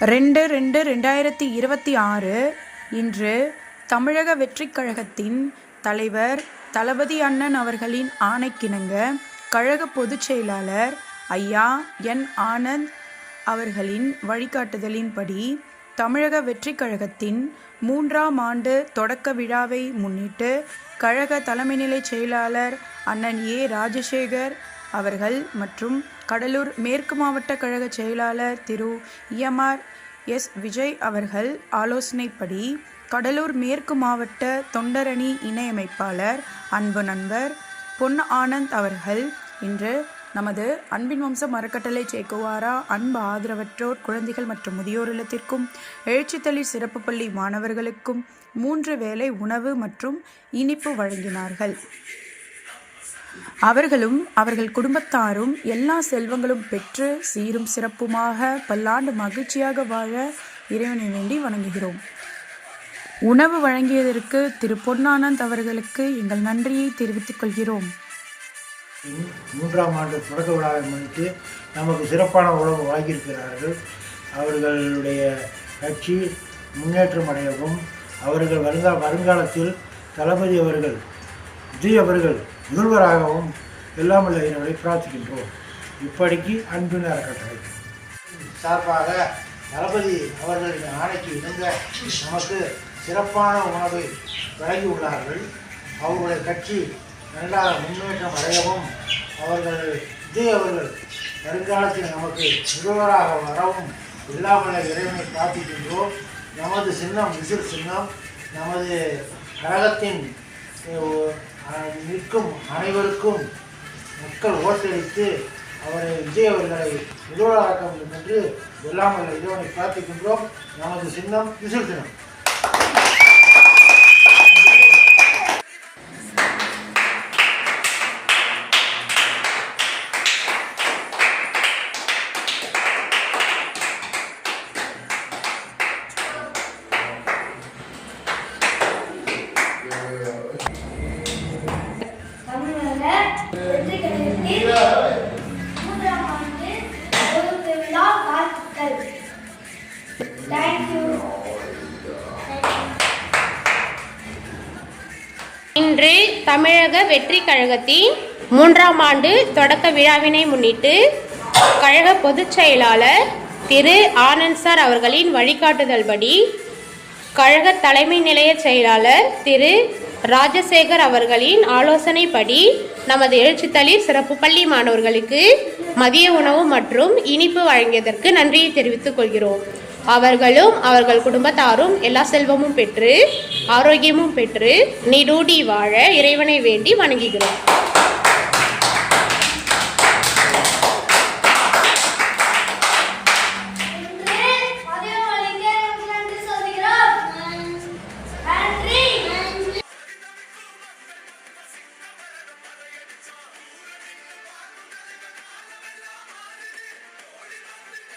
ரெண்டு ரெண்டு ரெண்டாயிரத்தி இருபத்தி ஆறு இன்று தமிழக வெற்றிக் கழகத்தின் தலைவர் தளபதி அண்ணன் அவர்களின் ஆணைக்கிணங்க கழக பொதுச் செயலாளர் ஐயா என் ஆனந்த் அவர்களின் வழிகாட்டுதலின்படி தமிழக வெற்றிக் கழகத்தின் மூன்றாம் ஆண்டு தொடக்க விழாவை முன்னிட்டு கழக தலைமைநிலைச் செயலாளர் அண்ணன் ஏ. ராஜசேகர் அவர்கள் மற்றும் கடலூர் மேற்கு மாவட்ட கழக செயலாளர் திரு இஎம்ஆர் எஸ். விஜய் அவர்கள் ஆலோசனைப்படி கடலூர் மேற்கு மாவட்ட தொண்டரணி இணையமைப்பாளர் அன்பு நண்பர் பொன் ஆனந்த் அவர்கள் இன்று நமது அன்பின் வம்சம் அறக்கட்டளை சேக்குவாரா அன்பு ஆதரவற்றோர் குழந்தைகள் மற்றும் முதியோர் இல்லத்திற்கும் எழுச்சித்தளி சிறப்பு பள்ளி மாணவர்களுக்கும் மூன்று வேளை உணவு மற்றும் இனிப்பு வழங்கினார்கள். அவர்களும் அவர்கள் குடும்பத்தாரும் எல்லா செல்வங்களும் பெற்று சீரும் சிறப்புமாக பல்லாண்டு மகிழ்ச்சியாக வாழ இறைவனை வேண்டி வணங்குகிறோம். உணவு வழங்கியதற்கு திரு பொன்னானந்த் அவர்களுக்கு எங்கள் நன்றியை தெரிவித்துக் கொள்கிறோம். மூன்றாம் ஆண்டு தொடக்க விழாவை முன்னிட்டு நமக்கு சிறப்பான உணவு வழங்கியிருக்கிறார்கள். அவர்களுடைய கட்சி முன்னேற்றம் அடையவும் அவர்கள் வருங்கா வருங்காலத்தில் தளபதி அவர்கள் ஜி அவர்கள் முதல்வராகவும் எல்லாம் இறைவனை பிரார்த்திக்கின்றோம். இப்படிக்கு அன்பின் அறக்கட்டளை. சார்பாக தளபதி அவர்களின் ஆணைக்கு இணங்க நமக்கு சிறப்பான உணவை வழங்கியுள்ளார்கள். அவர்களுடைய கட்சி நல்லா முன்னேற்றம் அடையவும் அவர்கள் விஜய் அவர்கள் வருங்காலத்தில் நமக்கு முதல்வராக வரவும் இல்லாமல் இறைவனை பிரார்த்திக்கின்றோம். நமது சின்னம் விசில் சின்னம் நமது கழகத்தின் நிற்கும் அனைவருக்கும் மக்கள் ஓட்டளித்து அவரை விஜய் அவர்களை முதல்வராக்க வேண்டும் என்று எல்லாம் வல்ல இறைவனை பிரார்த்திக்கின்றோம். நமது சின்னம் விசில் சின்னம் வெற்றி கழகத்தில் மூன்றாம் ஆண்டு திருவிழா வாழ்த்துக்கள். தேங்க்யூ இன்று தமிழக வெற்றி கழகத்தின் மூன்றாம் ஆண்டு தொடக்க விழாவினை முன்னிட்டு கழக பொதுச் செயலாளர் திரு ஆனந்த் சார் அவர்களின் வழிகாட்டுதல்படி கழக தலைமை நிலைய செயலாளர் திரு ராஜசேகர் அவர்களின் ஆலோசனைப்படி நமது எழுச்சித்தளிர் சிறப்பு பள்ளி மாணவர்களுக்கு மதிய உணவு மற்றும் இனிப்பு வழங்கியதற்கு நன்றியை தெரிவித்துக் கொள்கிறோம். அவர்களும் அவர்கள் குடும்பத்தாரும் எல்லா செல்வமும் பெற்று ஆரோக்கியமும் பெற்று நீடூடி வாழ இறைவனை வேண்டி வணங்குகிறோம்.